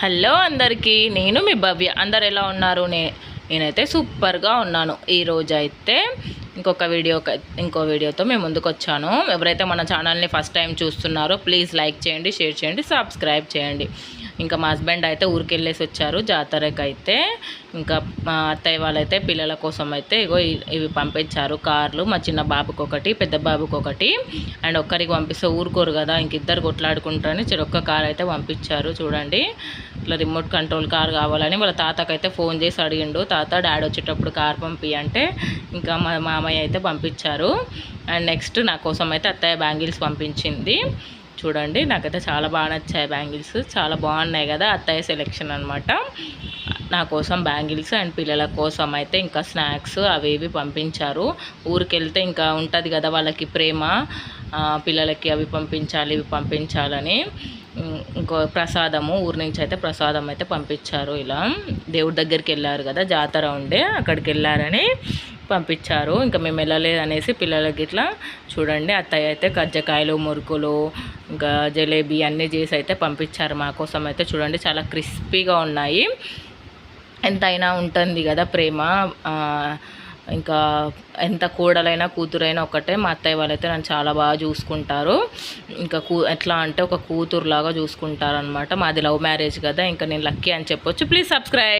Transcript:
Hello అందరికీ నేను మీ భవ్య. అందరు ఎలా ఉన్నారు? నే నేనైతే సూపర్గా ఉన్నాను. ఈరోజు అయితే ఇంకొక వీడియో ఇంకో వీడియోతో మేము ముందుకు వచ్చాను ఎవరైతే మన ఛానల్ని ఫస్ట్ టైం చూస్తున్నారో ప్లీజ్ లైక్ చేయండి షేర్ చేయండి సబ్స్క్రైబ్ చేయండి. ఇంకా మా హస్బెండ్ అయితే ఊరికి వెళ్ళేసి వచ్చారు జాతరకు అయితే ఇంకా మా అత్తయ్య వాళ్ళైతే పిల్లల కోసం అయితే ఇగో ఇవి పంపించారు కార్లు. మా చిన్న బాబుకి ఒకటి పెద్ద బాబుకి ఒకటి అండ్ ఒక్కరికి పంపిస్తే ఊరుకోరు కదా ఇంక ఇద్దరు కొట్లాడుకుంటారని ఒక్క కార్ అయితే పంపించారు. చూడండి ఇట్లా రిమోట్ కంట్రోల్ కార్ కావాలని వాళ్ళ తాతకైతే ఫోన్ చేసి అడిగిండు. తాత డాడీ వచ్చేటప్పుడు కార్ పంపి అంటే ఇంకా మా మామయ్య అయితే పంపించారు. అండ్ నెక్స్ట్ నా కోసం అయితే అత్తయ్య బ్యాంగిల్స్ పంపించింది. చూడండి. నాకైతే చాలా బాగా నచ్చాయి బ్యాంగిల్స్. చాలా బాగున్నాయి కదా అత్తయ్య సెలెక్షన్ అనమాట నా కోసం బ్యాంగిల్స్ అండ్ పిల్లల కోసం అయితే ఇంకా స్నాక్స్ అవి ఇవి పంపించారు. ఊరికి వెళ్తే ఇంకా ఉంటుంది కదా వాళ్ళకి ప్రేమ. పిల్లలకి అవి పంపించాలి ఇవి పంపించాలని. ఇంకో ప్రసాదము ఊరి నుంచి అయితే ప్రసాదం అయితే పంపించారు ఇలా. దేవుడి దగ్గరికి వెళ్ళారు కదా జాతర ఉండే అక్కడికి వెళ్ళారని. పంపించారు. ఇంకా మేము వెళ్ళలేదు అనేసి పిల్లలకి ఇట్లా చూడండి అత్తయ్య అయితే కజ్జకాయలు మురుకులు ఇంకా జలేబీ అన్నీ చేసి అయితే పంపించారు మా కోసం అయితే చూడండి. చాలా క్రిస్పీగా ఉన్నాయి. ఎంతైనా ఉంటుంది కదా ప్రేమ. ఇంకా ఎంత కూడలైనా కూతురైనా ఒకటే మా అత్తయ్య వాళ్ళైతే నన్ను చాలా బాగా చూసుకుంటారు. ఇంకా కూ ఎట్లా అంటే ఒక కూతురులాగా చూసుకుంటారు అనమాట మాది లవ్ మ్యారేజ్ కదా ఇంకా నేను లక్కీ అని చెప్పొచ్చు. Please subscribe.